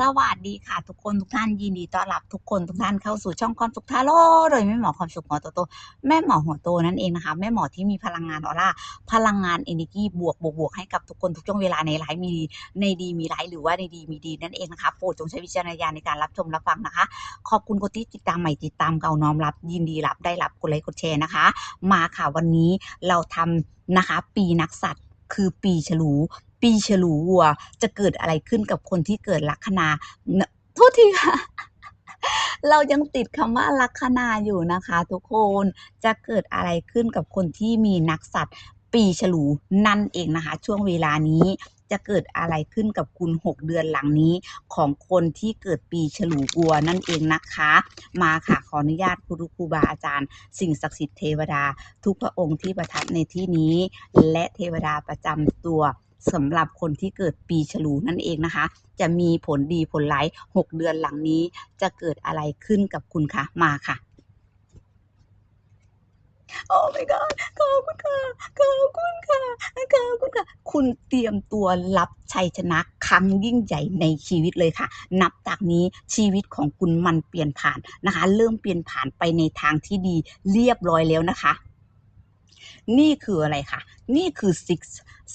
สวัสดีค่ะ ทุกคนทุกท่านยินดีต้อนรับทุกคนทุกท่านเข้าสู่ช่องความสุขทาโร่โดยแม่หมอความสุขหัวโตโตแม่หมอหัวโตนั่นเองนะคะแม่หมอที่มีพลังงานออร่าพลังงานเอเนจีบวกบวกบวกให้กับทุกคนทุกช่วงเวลาในไลฟ์มีในดีมีไลฟ์หรือว่าในดีมีดีนั่นเองนะคะโปรดจงใช้วิจารณญาณในการรับชมรับฟังนะคะ ขอบคุณคนที่ติดตามใหม่ติดตามเก่าน้อมรับ ยินดีรับได้รับกดไลค์กดแชร์นะคะ มาค่ะวันนี้เราทำนะคะ ปีนักสัตว์คือปีฉลู ปีฉลูวัว จะเกิดอะไรขึ้นกับคนที่เกิดลัคนาโทษทีค่ะเรายังติดคำว่าลัคนาอยู่นะคะ ทุกคนจะเกิดอะไรขึ้นกับคนที่มีนักสัตว์ ปีฉลูนั่นเองนะคะ ช่วงเวลานี้จะเกิดอะไรขึ้นกับคุณ 6 เดือนหลังนี้ ของคนที่เกิดปีฉลูวัวนั่นเองนะคะ มาค่ะขออนุญาตครูครูบาอาจารย์ สิ่งศักดิ์สิทธิ์เทวดา ทุกพระองค์ที่ประทับในที่นี้ และเทวดาประจำตัว สำหรับคนที่เกิดปีฉลูนั่นเองนะคะ จะมีผลดีผลร้าย6เดือนหลังนี้จะเกิดอะไรขึ้นกับคุณคะมาค่ะโอ้ my god ขอบคุณค่ะขอบคุณค่ะขอบคุณค่ะ คุณเตรียมตัวรับชัยชนะครั้งยิ่งใหญ่ในชีวิตเลยค่ะ นับจากนี้ชีวิตของคุณมันเปลี่ยนผ่านนะคะ เริ่มเปลี่ยนผ่านไปในทางที่ดีเรียบร้อยแล้วนะคะ นี่คืออะไรคะนี่คือ six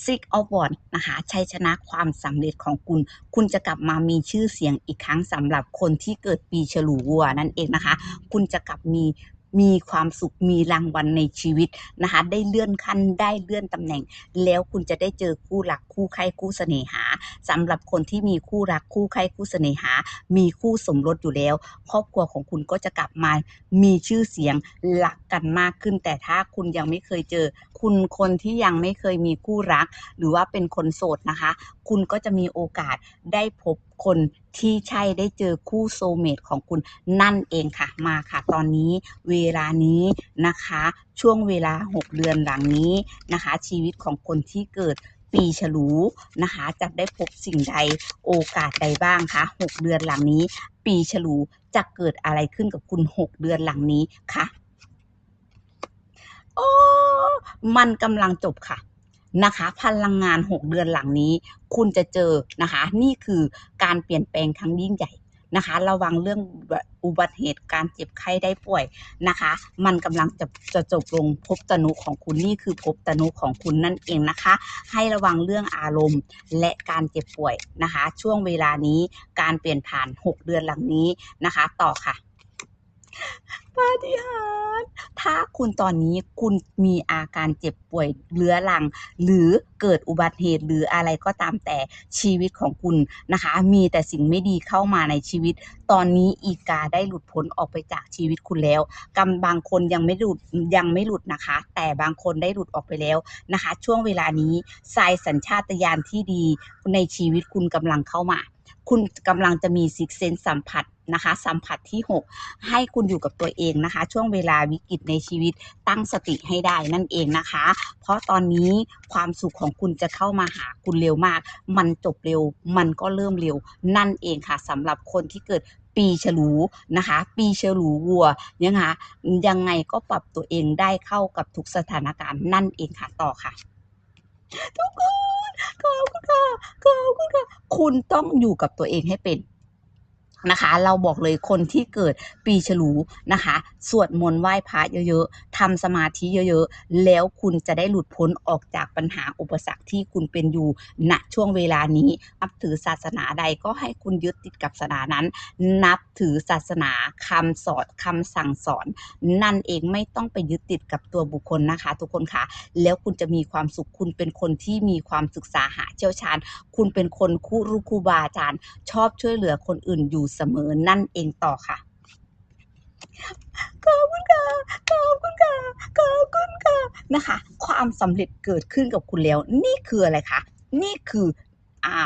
six of w a n d นะคะชัยชนะความสำเร็จของคุณ คุณจะกลับมามีชื่อเสียงอีกครั้งสำหรับคนที่เกิดปีฉลูวัวนั่นเองนะคะ คุณจะกลับมี มีความสุขมีรางวัลในชีวิตนะคะได้เลื่อนขั้นได้เลื่อนตำแหน่ง แล้วคุณจะได้เจอคู่รักคู่ใครคู่เสน่หาสำหรับคนที่มีคู่รักคู่ใครคู่เสน่หา มีคู่สมรสอยู่แล้ว ครอบครัวของคุณก็จะกลับมามีชื่อเสียงรักกันมากขึ้น แต่ถ้าคุณยังไม่เคยเจอ คุณคนที่ยังไม่เคยมีคู่รัก หรือว่าเป็นคนโสดนะคะ คุณก็จะมีโอกาสได้พบคนที่ใช่ได้เจอคู่โซเมตของคุณนั่นเองค่ะมาค่ะ ตอนนี้เวลานี้นะคะ ช่วงเวลา 6 เดือนหลังนี้นะคะ ชีวิตของคนที่เกิดปีฉลูนะคะ จะได้พบสิ่งใดโอกาสใดบ้างคะ 6 เดือนหลังนี้ ปีฉลูจะเกิดอะไรขึ้นกับคุณ 6 เดือนหลังนี้คะโอ้มันกำลังจบค่ะ นะคะ พลังงาน 6 เดือนหลังนี้ คุณจะเจอนะคะ นี่คือการเปลี่ยนแปลงครั้งยิ่งใหญ่นะคะ ระวังเรื่องอุบัติเหตุการเจ็บไข้ได้ป่วยนะคะ มันกำลังจะจะจบลงภพตนุของคุณนี่คือภพตนุของคุณนั่นเองนะคะ ให้ระวังเรื่องอารมณ์และการเจ็บป่วยนะคะ ช่วงเวลานี้การเปลี่ยนผ่าน 6 เดือนหลังนี้นะคะ ต่อค่ะ ปาฏิหาริย์ถ้าคุณตอนนี้คุณมีอาการเจ็บป่วยเรื้อรัง หรือเกิดอุบัติเหตุหรืออะไรก็ตามแต่ชีวิตของคุณนะคะ มีแต่สิ่งไม่ดีเข้ามาในชีวิต ตอนนี้อีกาได้หลุดพ้นออกไปจากชีวิตคุณแล้วกำบางคนยังไม่หลุดยังไม่หลุดนะคะ แต่บางคนได้หลุดออกไปแล้วนะคะ ช่วงเวลานี้ทรายสัญชาตญาณที่ดีในชีวิตคุณกำลังเข้ามา คุณกำลังจะมีซิกเซนสัมผัส นะคะ สัมผัสที่ 6 ให้คุณอยู่กับตัวเองนะคะ ช่วงเวลาวิกฤตในชีวิตตั้งสติให้ได้นั่นเองนะคะ เพราะตอนนี้ความสุขของคุณจะเข้ามาหาคุณเร็วมาก มันจบเร็ว มันก็เริ่มเร็ว นั่นเองค่ะสำหรับคนที่เกิดปีฉลูนะคะ ปีฉลูวัวนะคะยังไงก็ปรับตัวเองได้เข้ากับทุกสถานการณ์นั่นเองค่ะต่อค่ะ ทุกคนขอบคุณค่ะขอบคุณค่ะ คุณต้องอยู่กับตัวเองให้เป็น นะคะ เราบอกเลยคนที่เกิดปีฉลูนะคะ สวดมนต์ไหว้พระเยอะๆทำสมาธิเยอะๆ แล้วคุณจะได้หลุดพ้นออกจากปัญหาอุปสรรคที่คุณเป็นอยู่ณช่วงเวลานี้ นับถือศาสนาใดก็ให้คุณยึดติดกับศาสนานั้น นับถือศาสนาคำสอนคำสั่งสอน นั่นเองไม่ต้องไปยึดติดกับตัวบุคคลนะคะ ทุกคนคะแล้วคุณจะมีความสุขคุณเป็นคนที่มีความศึกษาหาเชี่ยวชาญ คุณเป็นคนคู่รู้ครูบาอาจารย์ ชอบช่วยเหลือคนอื่นอยู่เสมอนั่นเองต่อค่ะขอบคุณค่ะขอบคุณค่ะขอบคุณค่ะนะคะ ความสำเร็จเกิดขึ้นกับคุณแล้ว นี่คืออะไรคะนี่คืออ่า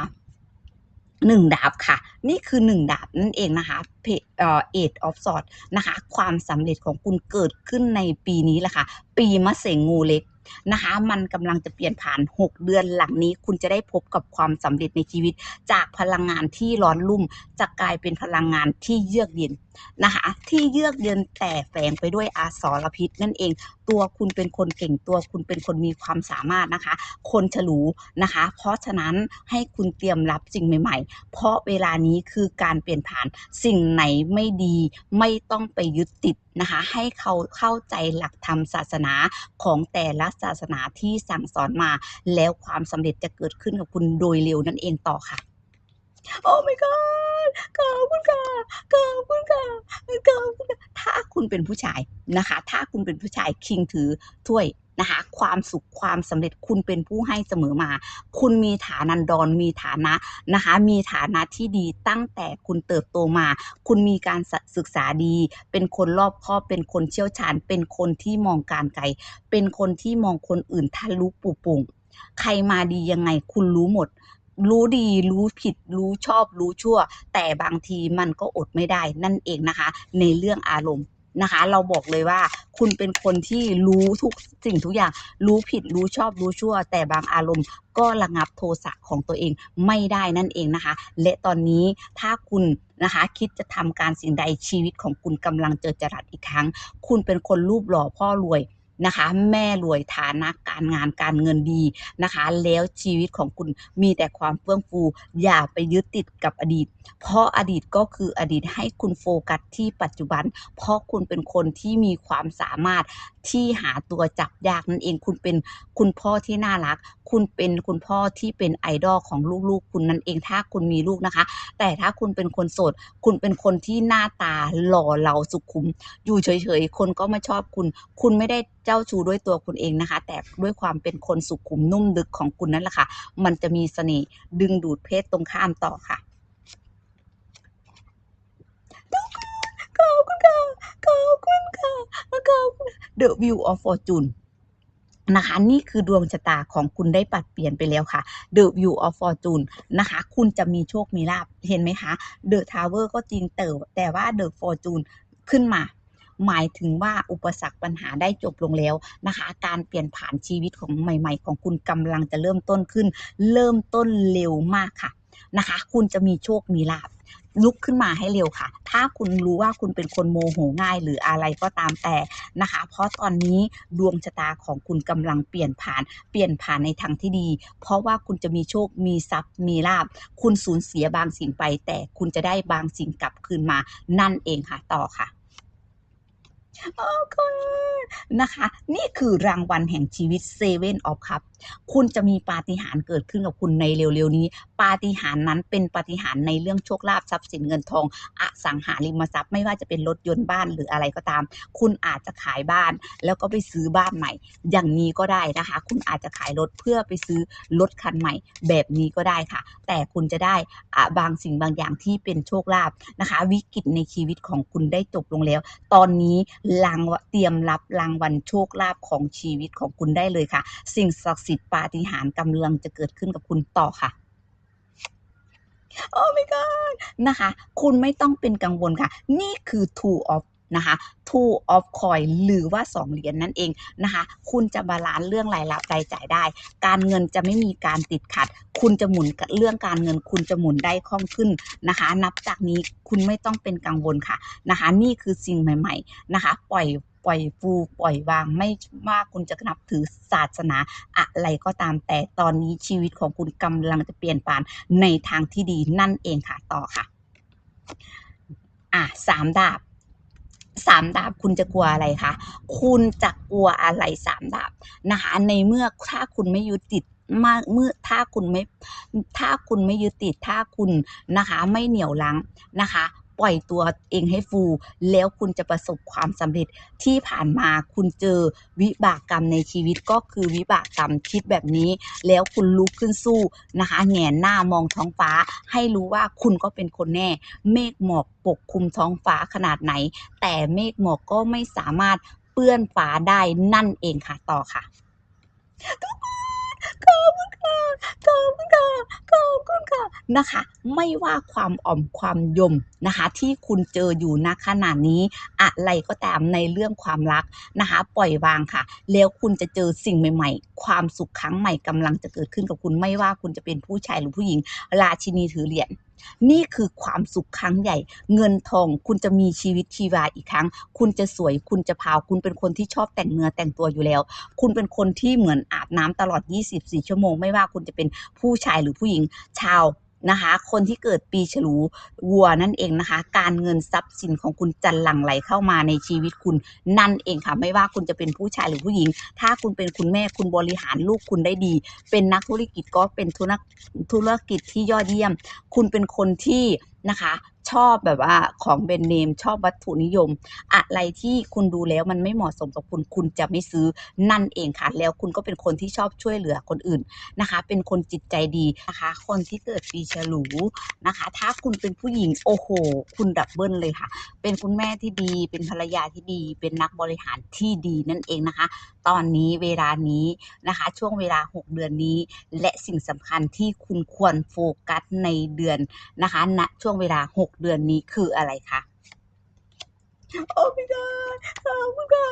หนึ่งดาบค่ะ นี่คือหนึ่งดาบนั่นเองนะคะเพอเอ็ดออฟสอดนะคะ ความสำเร็จของคุณเกิดขึ้นในปีนี้แหละค่ะ ปีมะเสงงูเล็ก นะคะ มันกำลังจะเปลี่ยนผ่าน 6 เดือนหลังนี้ คุณจะได้พบกับความสำเร็จในชีวิต จากพลังงานที่ร้อนรุ่มจะกลายเป็นพลังงานที่เยือกเย็น นะคะที่เยือกเย็นแต่แฝงไปด้วยอาสรพิษนั่นเอง ตัวคุณเป็นคนเก่งตัวคุณเป็นคนมีความสามารถนะคะ คนฉลูนะคะ เพราะฉะนั้นให้คุณเตรียมรับสิ่งใหม่ ๆ เพราะเวลานี้คือการเปลี่ยนผ่านสิ่งไหนไม่ดีไม่ต้องไปยึดติดนะคะให้เขาเข้าใจหลักธรรมศาสนาของแต่ละศาสนาที่สั่งสอนมา แล้วความสำเร็จจะเกิดขึ้นกับคุณโดยเร็วนั่นเองต่อค่ะ โอ้ my god ขอบคุณค่ะขอบคุณค่ะขอบคุณค่ะถ้าคุณเป็นผู้ชายนะคะ ถ้าคุณเป็นผู้ชายคิงถือถ้วยนะคะ ความสุขความสำเร็จคุณเป็นผู้ให้เสมอมา คุณมีฐานันดรมีฐานะนะคะ มีฐานะที่ดีตั้งแต่คุณเติบโตมา คุณมีการศึกษาดี เป็นคนรอบคอบเป็นคนเชี่ยวชาญ เป็นคนที่มองการไกล เป็นคนที่มองคนอื่นทะลุปุโป่งใครมาดียังไงคุณรู้หมด รู้ดีรู้ผิดรู้ชอบรู้ชั่ว แต่บางทีมันก็อดไม่ได้นั่นเองนะคะ ในเรื่องอารมณ์นะคะ เราบอกเลยว่าคุณเป็นคนที่รู้ทุกสิ่งทุกอย่าง รู้ผิดรู้ชอบรู้ชั่ว แต่บางอารมณ์ก็ระงับโทสะของตัวเองไม่ได้นั่นเองนะคะ และตอนนี้ถ้าคุณนะคะคิดจะทำการสิ่งใดชีวิตของคุณกำลังเจอจรัสอีกครั้ง คุณเป็นคนรูปหล่อพ่อรวย นะคะ แม่รวยฐานะการงานการเงินดีนะคะ แล้วชีวิตของคุณมีแต่ความเฟื่องฟู อย่าไปยึดติดกับอดีต เพราะอดีตก็คืออดีตให้คุณโฟกัสที่ปัจจุบัน เพราะคุณเป็นคนที่มีความสามารถที่หาตัวจับยากนั่นเองคุณเป็นคุณพ่อที่น่ารัก คุณเป็นคุณพ่อที่เป็นไอดอลของลูกๆ คุณนั่นเองถ้าคุณมีลูกนะคะ แต่ถ้าคุณเป็นคนโสด คุณเป็นคนที่หน้าตาหล่อเหลาสุขุม อยู่เฉยๆ คนก็ไม่ชอบคุณ คุณไม่ได้เจ้าชู้ด้วยตัวคุณเองนะคะ แต่ด้วยความเป็นคนสุขุมนุ่มดึกของคุณนั่นแหละค่ะ มันจะมีเสน่ห์ดึงดูดเพศตรงข้ามต่อค่ะขอบคุณค่ะขอบคุณค่ะขอบคุณ The View of Fortune นะคะนี่คือดวงชะตาของคุณได้ปรับเปลี่ยนไปแล้วค่ะ The View of Fortune นะคะ คุณจะมีโชคมีลาภเห็นไหมคะ The Tower ก็จริงแต่แต่ว่า The Fortune ขึ้นมา หมายถึงว่าอุปสรรคปัญหาได้จบลงแล้วนะคะ การเปลี่ยนผ่านชีวิตของใหม่ ๆ ของคุณกำลังจะเริ่มต้นขึ้น เริ่มต้นเร็วมากค่ะนะคะ คุณจะมีโชคมีลาภ ลุกขึ้นมาให้เร็วค่ะ ถ้าคุณรู้ว่าคุณเป็นคนโมโหง่าย หรืออะไรก็ตามแต่นะคะ เพราะตอนนี้ดวงชะตาของคุณกำลังเปลี่ยนผ่าน เปลี่ยนผ่านในทางที่ดี เพราะว่าคุณจะมีโชค มีทรัพย์ มีลาภคุณสูญเสียบางสิ่งไป แต่คุณจะได้บางสิ่งกลับคืนมา นั่นเองค่ะ ต่อค่ะโอเคนะคะ นี่คือรางวัลแห่งชีวิต Seven of Cups คุณจะมีปาฏิหาริย์เกิดขึ้นกับคุณในเร็วๆนี้ ปาฏิหาริย์นั้นเป็นปาฏิหาริย์ในเรื่องโชคลาภทรัพย์สินเงินทอง อสังหาริมทรัพย์ไม่ว่าจะเป็นรถยนต์บ้านหรืออะไรก็ตาม คุณอาจจะขายบ้านแล้วก็ไปซื้อบ้านใหม่ อย่างนี้ก็ได้นะคะ คุณอาจจะขายรถเพื่อไปซื้อรถคันใหม่ แบบนี้ก็ได้ค่ะ แต่คุณจะได้บางสิ่งบางอย่างที่เป็นโชคลาภนะคะ วิกฤตในชีวิตของคุณได้จบลงแล้ว ตอนนี้รางเตรียมรับรางวัลโชคลาภของชีวิตของคุณได้เลยค่ะ สิ่งศักดิ์สิทธิ์ปาฏิหาริย์กำลังจะเกิดขึ้นกับคุณต่อค่ะโอ้ my god นะคะ คุณไม่ต้องเป็นกังวลค่ะ นี่คือ two of นะคะ two of coin หรือว่า 2 เหรียญนั่นเองนะคะ คุณจะบาลานซ์เรื่องรายรับรายจ่ายได้ การเงินจะไม่มีการติดขัด คุณจะหมุนเรื่องการเงิน คุณจะหมุนได้คล่องขึ้นนะคะ นับจากนี้คุณไม่ต้องเป็นกังวลค่ะนะคะ นี่คือสิ่งใหม่ ๆ นะคะ ปล่อย ล่อยฟูปล่อยวางไม่ว่าคุณจะนับถือศาสนาอะไรก็ตามแต่ตอนนี้ชีวิตของคุณกำลังจะเปลี่ยนผ่านในทางที่ดีนั่นเองค่ะต่อค่ะ อะสามดาบสามดาบคุณจะกลัวอะไรคะ คุณจะกลัวอะไรสามดาบนะคะในเมื่อถ้าคุณไม่ยึดติดมากเมื่อถ้าคุณไม่ถ้าคุณไม่ยึดติดถ้าคุณนะคะ ไม่เหนี่ยวลังนะคะ ปล่อยตัวเองให้ฟู แล้วคุณจะประสบความสำเร็จที่ผ่านมาคุณเจอวิบากกรรมในชีวิตก็คือวิบากกรรมคิดแบบนี้ แล้วคุณลุกขึ้นสู้นะคะแหงนหน้ามองท้องฟ้า ให้รู้ว่าคุณก็เป็นคนแน่ เมฆหมอกปกคลุมท้องฟ้าขนาดไหน แต่เมฆหมอกก็ไม่สามารถเปื้อนฟ้าได้นั่นเองค่ะต่อค่ะทุกคนขอบคุณค่ะขอบคุณค่ะขอบคุณค่ะนะคะ ไม่ว่าความอ่อมความยมนะคะ ที่คุณเจออยู่ณขณะนี้ อะไรก็ตามในเรื่องความรักนะคะ ปล่อยวางค่ะ แล้วคุณจะเจอสิ่งใหม่ ๆ ความสุขครั้งใหม่กำลังจะเกิดขึ้นกับคุณไม่ว่าคุณจะเป็นผู้ชายหรือผู้หญิง ราชินีถือเหรียญนี่คือความสุขครั้งใหญ่ เงินทองคุณจะมีชีวิตชีวาอีกครั้ง คุณจะสวยคุณจะพาว คุณเป็นคนที่ชอบแต่งเนื้อแต่งตัวอยู่แล้ว คุณเป็นคนที่เหมือนอาบน้ำตลอด 24 ชั่วโมง ไม่ว่าคุณจะเป็นผู้ชายหรือผู้หญิง ชาว นะคะ คนที่เกิดปีฉลูวัวนั่นเองนะคะ การเงินทรัพย์สินของคุณจะหลั่งไหลเข้ามาในชีวิตคุณนั่นเองค่ะ ไม่ว่าคุณจะเป็นผู้ชายหรือผู้หญิง ถ้าคุณเป็นคุณแม่คุณบริหารลูกคุณได้ดี เป็นนักธุรกิจก็เป็นธุรธุรกิจที่ยอดเยี่ยม คุณเป็นคนที่นะคะ ชอบแบบว่าของแบรนด์เนมชอบวัตถุนิยม อะไรที่คุณดูแล้วมันไม่เหมาะสมกับคุณคุณจะไม่ซื้อนั่นเองค่ะ แล้วคุณก็เป็นคนที่ชอบช่วยเหลือคนอื่นนะคะ เป็นคนจิตใจดีนะคะ คนที่เกิดปีฉลูนะคะ ถ้าคุณเป็นผู้หญิงโอ้โห คุณดับเบิลเลยค่ะ เป็นคุณแม่ที่ดี เป็นภรรยาที่ดี เป็นนักบริหารที่ดีนั่นเองนะคะ ตอนนี้เวลานี้นะคะ ช่วงเวลา 6 เดือนนี้ และสิ่งสำคัญที่คุณควรโฟกัสในเดือนนะคะณช่วงเวลา 6เดือนนี้คืออะไรคะโอ้ my god ขอบคุณค่ะ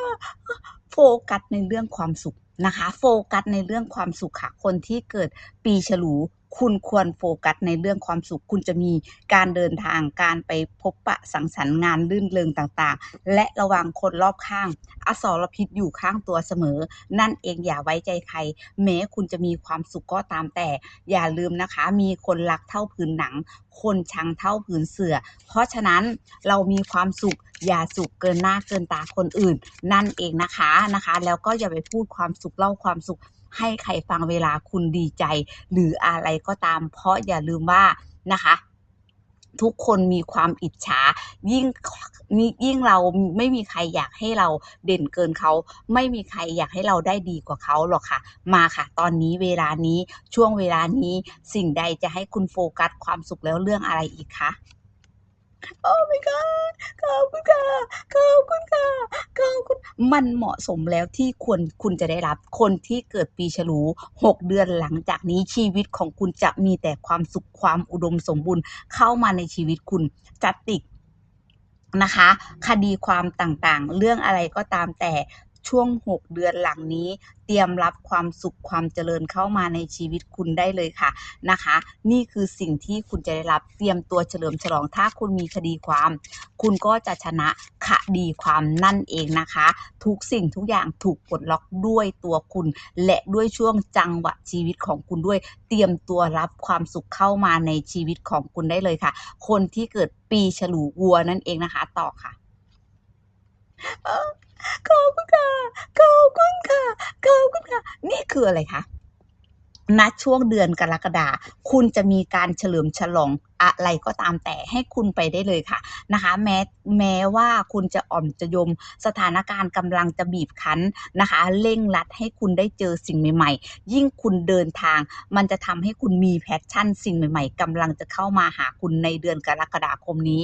โฟกัสในเรื่องความสุขนะคะ โฟกัสในเรื่องความสุขค่ะ คนที่เกิดปีฉลู คุณควรโฟกัสในเรื่องความสุข คุณจะมีการเดินทางการไปพบปะสังสรรค์งานลื่นเริงต่างๆ และระวังคนรอบข้าง อสรพิษอยู่ข้างตัวเสมอ นั่นเองอย่าไว้ใจใคร แม้คุณจะมีความสุขก็ตามแต่ อย่าลืมนะคะ มีคนรักเท่าผืนหนัง คนชังเท่าผืนเสือ เพราะฉะนั้นเรามีความสุขอย่าสุขเกินหน้าเกินตาคนอื่น นั่นเองนะคะนะคะ แล้วก็อย่าไปพูดความสุขเล่าความสุข ให้ใครฟังเวลาคุณดีใจ หรืออะไรก็ตาม เพราะอย่าลืมว่านะคะทุกคนมีความอิจฉา ยิ่งมียิ่งเราไม่มีใครอยากให้เราเด่นเกินเขา ไม่มีใครอยากให้เราได้ดีกว่าเขาหรอกค่ะ มาค่ะ ตอนนี้เวลานี้ช่วงเวลานี้สิ่งใดจะให้คุณโฟกัสความสุขแล้วเรื่องอะไรอีกคะ โอ้ my god ขอบคุณค่ะขอบคุณค่ะขอบคุณมันเหมาะสมแล้วที่ควรคุณจะได้รับคนที่เกิดปีฉลู 6 เดือนหลังจากนี้ชีวิตของคุณจะมีแต่ความสุขความอุดมสมบูรณ์เข้ามาในชีวิตคุณจัดติกนะคะ คดีความต่างๆ เรื่องอะไรก็ตามแต่ ช่วง 6 เดือนหลังนี้ เตรียมรับความสุขความเจริญเข้ามาในชีวิตคุณได้เลยค่ะนะคะ นี่คือสิ่งที่คุณจะได้รับเตรียมตัวเฉลิมฉลองถ้าคุณมีคดีความ คุณก็จะชนะคดีความนั่นเองนะคะ ทุกสิ่งทุกอย่างถูกปลดล็อกด้วยตัวคุณ และด้วยช่วงจังหวะชีวิตของคุณด้วย เตรียมตัวรับความสุขเข้ามาในชีวิตของคุณได้เลยค่ะ คนที่เกิดปีฉลูวัวนั่นเองนะคะ ต่อค่ะ ขอบคุณค่ะ ขอบคุณค่ะ ขอบคุณค่ะ นี่คืออะไรคะณช่วงเดือนกรกฎาคุณจะมีการเฉลิมฉลองอะไรก็ตามแต่ให้คุณไปได้เลยค่ะนะคะแม้แม้ว่าคุณจะอ่อมจะยมสถานการณ์กำลังจะบีบคั้นนะคะเร่งรัดให้คุณได้เจอสิ่งใหม่ ๆ ยิ่งคุณเดินทาง มันจะทำให้คุณมีแพชชั่น สิ่งใหม่ ๆกำลังจะเข้ามาหาคุณในเดือนกรกฎาคมนี้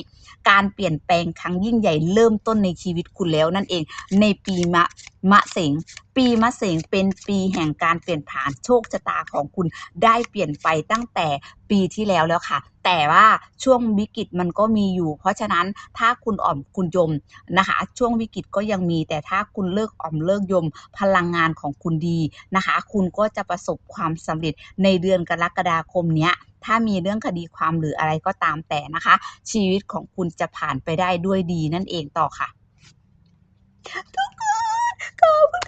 การเปลี่ยนแปลงครั้งยิ่งใหญ่เริ่มต้นในชีวิตคุณแล้วนั่นเอง ในปีมะมะเสงปีมะเสงเป็นปีแห่งการเปลี่ยนผ่านโชคชะตาของคุณได้เปลี่ยนไปตั้งแต่ปีที่แล้วแล้วค่ะ แต่ว่าช่วงวิกฤตมันก็มีอยู่ เพราะฉะนั้นถ้าคุณอ่อมคุณยมนะคะ ช่วงวิกฤตก็ยังมี แต่ถ้าคุณเลิกอ่อมเลิกยม พลังงานของคุณดีนะคะ คุณก็จะประสบความสำเร็จในเดือนกรกฎาคมเนี้ยถ้ามีเรื่องคดีความหรืออะไรก็ตามแต่นะคะ ชีวิตของคุณจะผ่านไปได้ด้วยดีนั่นเองต่อค่ะทุกคนขอบคุณ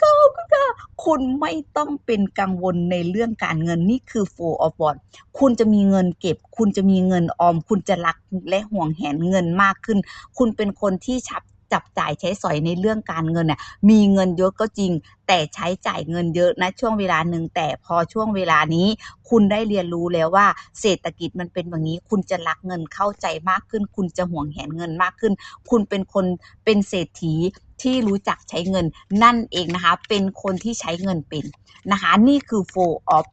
ขอบคุณค่ะ คุณไม่ต้องเป็นกังวลในเรื่องการเงินนี่คือ four of w a n d คุณจะมีเงินเก็บ คุณจะมีเงินออม คุณจะรักและห่วงแหนเงินมากขึ้น คุณเป็นคนที่ชับจับจ่ายใช้สอยในเรื่องการเงินน่ะมีเงินเยอะก็จริง แต่ใช้จ่ายเงินเยอะนะช่วงเวลาหนึ่งแต่พอช่วงเวลานี้ คุณได้เรียนรู้แล้วว่า เศรษฐกิจมันเป็นแบบนี้ คุณจะรักเงินเข้าใจมากขึ้น คุณจะห่วงแหนเงินมากขึ้น คุณเป็นคนเป็นเศรษฐี ที่รู้จักใช้เงินนั่นเองนะคะ เป็นคนที่ใช้เงินเป็นนะคะ นี่คือ four of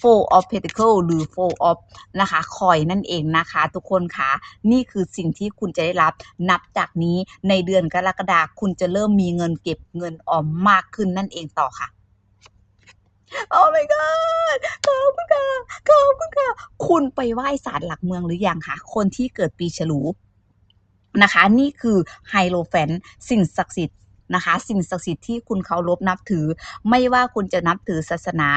four of pentacle หรือ four of นะคะคอยนั่นเองนะคะ ทุกคนคะนี่คือสิ่งที่คุณจะได้รับนับจากนี้ในเดือนกรกฎาคมคุณจะเริ่มมีเงินเก็บเงินออมมากขึ้นนั่นเองต่อค่ะโอ้ my god ขอบคุณค่ะขอบคุณค่ะ คุณไปไหว้ศาลหลักเมืองหรือยังคะคนที่เกิดปีฉลู นะคะ นี่คือไฮโลแฟนสิ่งศักดิ์สิทธิ์นะคะ สิ่งศักดิ์สิทธิ์ที่คุณเคารพนับถือ ไม่ว่าคุณจะนับถือศาสนา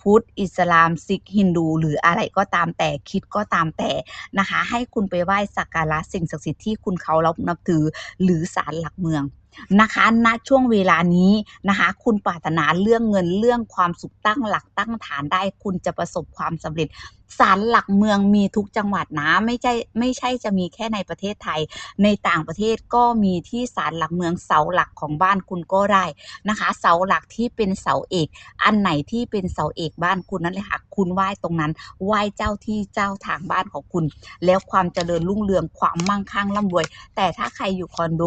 พุทธ อิสลาม ซิก ฮินดู หรืออะไรก็ตามแต่คิดก็ตามแต่นะคะ ให้คุณไปไหว้สักการะสิ่งศักดิ์สิทธิ์ที่คุณเคารพนับถือ หรือศาลหลักเมือง นะคะณช่วงเวลานี้นะคะคุณปรารถนาเรื่องเงินเรื่องความสุขตั้งหลักตั้งฐานได้ คุณจะประสบความสำเร็จศาลหลักเมืองมีทุกจังหวัดนะไม่ใช่ไม่ใช่จะมีแค่ในประเทศไทย ในต่างประเทศก็มีที่ศาลหลักเมืองเสาหลักของบ้านคุณก็ได้นะคะ เสาหลักที่เป็นเสาเอก อันไหนที่เป็นเสาเอกบ้านคุณนั่นแหละค่ะคุณไหว้ตรงนั้นไหว้เจ้าที่เจ้าทางบ้านของคุณ แล้วความเจริญรุ่งเรืองความมั่งคั่งร่ำรวย แต่ถ้าใครอยู่คอนโด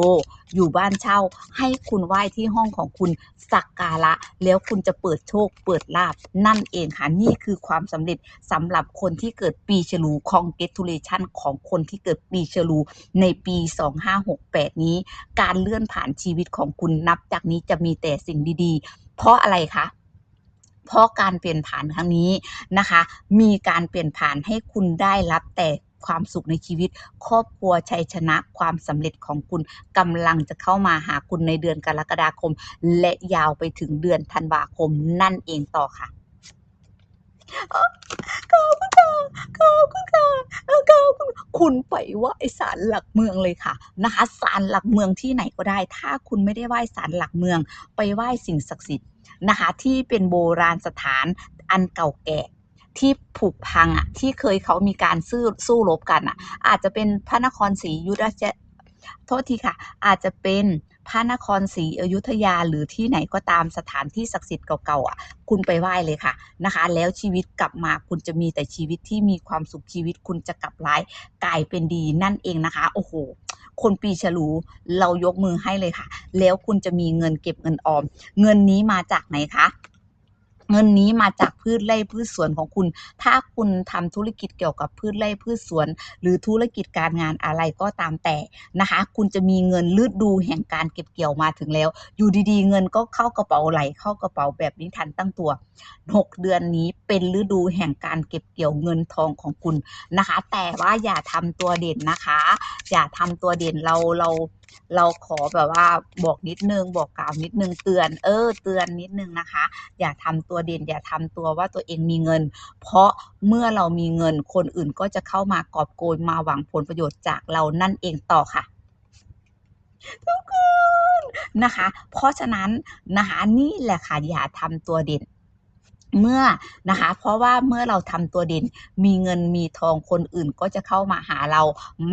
อยู่บ้านเช่าให้คุณไหว้ที่ห้องของคุณสักการะ แล้วคุณจะเปิดโชคเปิดลาภนั่นเองค่ะนี่คือความสำเร็จสำหรับคนที่เกิดปีฉลู congratulation ของคนที่เกิดปีฉลูในปี 2568 นี้ การเลื่อนผ่านชีวิตของคุณนับจากนี้จะมีแต่สิ่งดีๆ เพราะอะไรคะเพราะการเปลี่ยนผ่านครั้งนี้นะคะ มีการเปลี่ยนผ่านให้คุณได้รับแต่ ความสุขในชีวิต ครอบครัวชัยชนะความสำเร็จของคุณกำลังจะเข้ามาหาคุณในเดือนกรกฎาคม และยาวไปถึงเดือนธันวาคมนั่นเองต่อค่ะขอบคุณค่ะขอบคุณค่ะขอบคุณคุณไปไหว้ศาลหลักเมืองเลยค่ะนะคะศาลหลักเมืองที่ไหนก็ได้ ถ้าคุณไม่ได้ไหว้ศาลหลักเมือง ไปไหว้สิ่งศักดิ์สิทธิ์นะคะที่เป็นโบราณสถานอันเก่าแก่ ที่ผุพังอะที่เคยเขามีการซื่อสู้รบกันน่ะ อาจจะเป็นพระนครศรีอยุธยโทษทีค่ะ อาจจะเป็นพระนครศรีอยุธยาหรือที่ไหนก็ตามสถานที่ศักดิ์สิทธิ์เก่าๆอะ คุณไปไหว้เลยค่ะนะคะ แล้วชีวิตกลับมาคุณจะมีแต่ชีวิตที่มีความสุขชีวิตคุณจะกลับร้ายกลายเป็นดีนั่นเองนะคะ โอ้โฮคนปีฉลูเรายกมือให้เลยค่ะ แล้วคุณจะมีเงินเก็บเงินออม เงินนี้มาจากไหนคะ เงินนี้มาจากพืชไร่พืชสวนของคุณ ถ้าคุณทำธุรกิจเกี่ยวกับพืชไร่พืชสวน หรือธุรกิจการงานอะไรก็ตามแต่นะคะ คุณจะมีเงินฤดูแห่งการเก็บเกี่ยวมาถึงแล้ว อยู่ดีๆ เงินก็เข้ากระเป๋าไหลเข้ากระเป๋าแบบไม่ทันตั้งตัว 6 เดือนนี้เป็นฤดูแห่งการเก็บเกี่ยวเงินทองของคุณนะคะ แต่ว่าอย่าทำตัวเด่นนะคะ อย่าทำตัวเด่นเราเรา เราขอแบบว่าบอกนิดนึงบอกกล่าวนิดนึงเตือน เออ เตือนนิดนึงนะคะ อย่าทำตัวเด่นอย่าทำตัวว่าตัวเองมีเงิน เพราะเมื่อเรามีเงินคนอื่นก็จะเข้ามากอบโกยมาหวังผลประโยชน์จากเรานั่นเองต่อค่ะทุกคนนะคะ เพราะฉะนั้นนะคะนี่แหละค่ะอย่าทำตัวเด่น เมื่อนะคะ เพราะว่าเมื่อเราทำตัวเด่นมีเงินมีทองคนอื่นก็จะเข้ามาหาเรา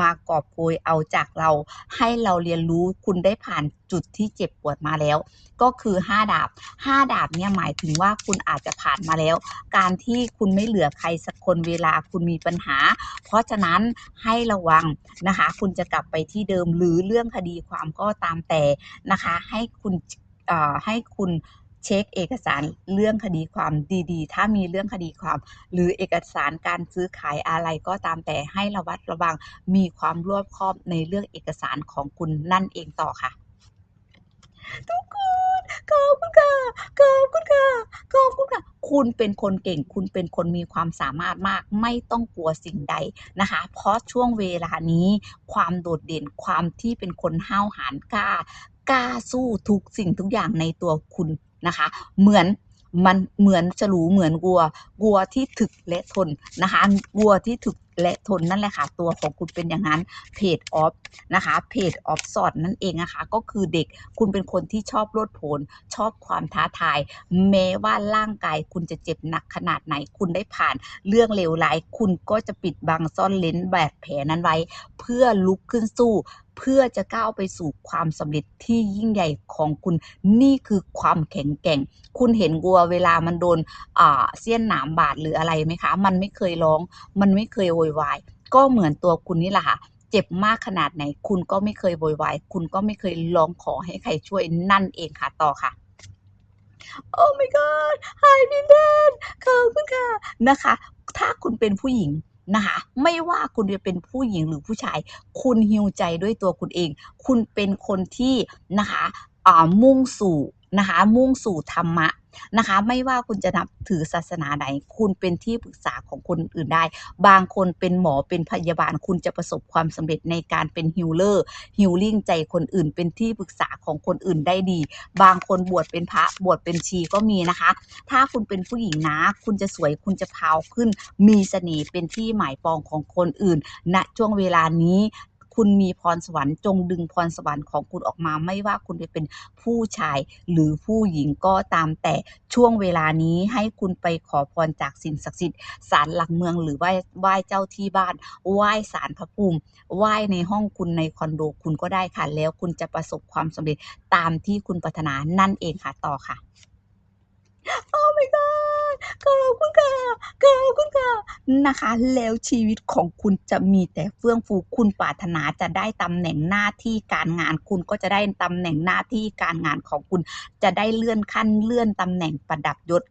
มากอบโกยเอาจากเรา ให้เราเรียนรู้คุณได้ผ่านจุดที่เจ็บปวดมาแล้ว ก็คือ 5 ดาบ 5 ดาบเนี่ยหมายถึงว่าคุณอาจจะผ่านมาแล้ว การที่คุณไม่เหลือใครสักคนเวลาคุณมีปัญหา เพราะฉะนั้นให้ระวังนะคะ คุณจะกลับไปที่เดิมหรือเรื่องคดีความก็ตามแต่นะคะ ให้คุณเอ่อให้คุณ เช็กเอกสารเรื่องคดีความดีๆ ถ้ามีเรื่องคดีความ หรือเอกสารการซื้อขายอะไรก็ตามแต่ให้ระวัดระวังมีความรอบคอบในเรื่องเอกสารของคุณนั่นเองต่อค่ะ ทุกคนขอบคุณค่ะขอบคุณค่ะขอบคุณค่ะคุณเป็นคนเก่ง คุณเป็นคนมีความสามารถมาก ไม่ต้องกลัวสิ่งใดนะคะ เพราะช่วงเวลานี้ ความโดดเด่นความที่เป็นคนห้าวหาญกล้ากล้าสู้ทุกสิ่งทุกอย่างในตัวคุณ นะคะ เหมือนมันเหมือนฉลูเหมือนวัววัวที่ถึกและทนนะคะวัวที่ถึกและทนนั่นแหละค่ะ ตัวของคุณเป็นอย่างงั้น Page of นะคะ Page of Swords นั่นเองนะคะ ก็คือเด็กคุณเป็นคนที่ชอบโลดโผนชอบความท้าทาย แม้ว่าร่างกายคุณจะเจ็บหนักขนาดไหนคุณได้ผ่านเรื่องเลวร้าย คุณก็จะปิดบังซ่อนเร้นบาดแผลนั้นไว้ เพื่อลุกขึ้นสู้เพื่อจะก้าวไปสู่ความสำเร็จที่ยิ่งใหญ่ของคุณ นี่คือความแข็งแกร่ง คุณเห็นวัวเวลามันโดนเสี้ยนหนามบาดหรืออะไรไหมคะ มันไม่เคยร้อง มันไม่เคยโวยวายก็เหมือนตัวคุณนี่แหละค่ะเจ็บมากขนาดไหน คุณก็ไม่เคยโวยวายคุณก็ไม่เคยร้องขอให้ใครช่วยนั่นเองค่ะต่อค่ะ Oh my god Hi ดินแดนขอบคุณค่ะนะคะ ถ้าคุณเป็นผู้หญิงนะคะไม่ว่าคุณจะเป็นผู้หญิงหรือผู้ชาย คุณ heal ใจด้วยตัวคุณเอง คุณเป็นคนที่นะคะอ่ามุ่งสู่ นะคะ มุ่งสู่ธรรมะนะคะ ไม่ว่าคุณจะนับถือศาสนาไหน คุณเป็นที่ปรึกษาของคนอื่นได้ บางคนเป็นหมอเป็นพยาบาล คุณจะประสบความสำเร็จในการเป็นฮิลเลอร์ฮิลลิ่งใจคนอื่น เป็นที่ปรึกษาของคนอื่นได้ดี บางคนบวชเป็นพระบวชเป็นชีก็มีนะคะ ถ้าคุณเป็นผู้หญิงนะ คุณจะสวยคุณจะพาวขึ้น มีเสน่ห์เป็นที่หมายปองของคนอื่นณช่วงเวลานี้ คุณมีพรสวรรค์จงดึงพรสวรรค์ของคุณออกมา ไม่ว่าคุณจะเป็นผู้ชายหรือผู้หญิงก็ตามแต่ช่วงเวลานี้ให้คุณไปขอพรจากสิ่งศักดิ์สิทธิ์ศาลหลักเมืองหรือไหว้ไหว้เจ้าที่บ้านไหว้ศาลพระภูมิไหว้ในห้องคุณในคอนโดคุณก็ได้ค่ะ แล้วคุณจะประสบความสำเร็จตามที่คุณปรารถนานั่นเองค่ะต่อค่ะโอ้ my god ขอบคุณค่ะขอบคุณค่ะ นะคะ แล้วชีวิตของคุณจะมีแต่เฟื่องฟูคุณปรารถนาจะได้ตำแหน่งหน้าที่การงาน คุณก็จะได้ตำแหน่งหน้าที่การงานของคุณ จะได้เลื่อนขั้นเลื่อนตำแหน่งประดับยศ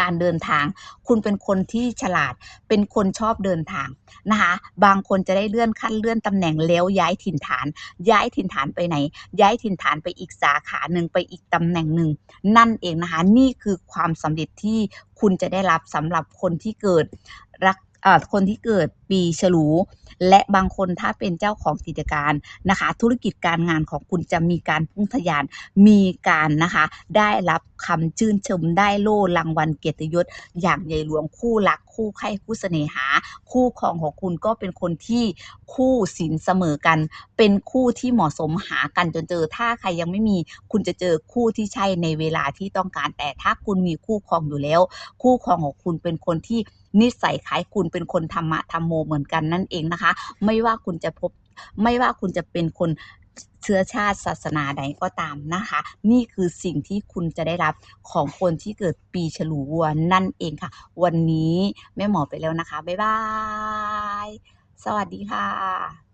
การเดินทาง คุณเป็นคนที่ฉลาด เป็นคนชอบเดินทางนะคะ บางคนจะได้เลื่อนขั้นเลื่อนตำแหน่งแล้วย้ายถิ่นฐาน ย้ายถิ่นฐานไปไหน ย้ายถิ่นฐานไปอีกสาขาหนึ่งไปอีกตำแหน่งหนึ่ง นั่นเองนะคะ นี่คือความสำเร็จที่คุณจะได้รับสำหรับคนที่เกิดรัก คนที่เกิดปีฉลู และบางคนถ้าเป็นเจ้าของกิจการนะคะ ธุรกิจการงานของคุณจะมีการพุ่งทะยานมีการนะคะ ได้รับคำชื่นชมได้โล่รางวัลเกียรติยศ อย่างใหญ่หลวงคู่รักคู่ใคร่คู่เสน่หา คู่ครองของคุณก็เป็นคนที่คู่ศีลเสมอกัน เป็นคู่ที่เหมาะสมหากันจนเจอ ถ้าใครยังไม่มีคุณจะเจอคู่ที่ใช่ในเวลาที่ต้องการแต่ถ้าคุณมีคู่ครองอยู่แล้ว คู่ครองของคุณเป็นคนที่ นิสัยคล้ายคุณเป็นคนธรรมะธรรมโมเหมือนกันนั่นเองนะคะ ไม่ว่าคุณจะพบไม่ว่าคุณจะเป็นคนเชื้อชาติศาสนาใดก็ตามนะคะ นี่คือสิ่งที่คุณจะได้รับของคนที่เกิดปีฉลูวัวนั่นเองค่ะ วันนี้แม่หมอไปแล้วนะคะ บ๊ายบาย สวัสดีค่ะ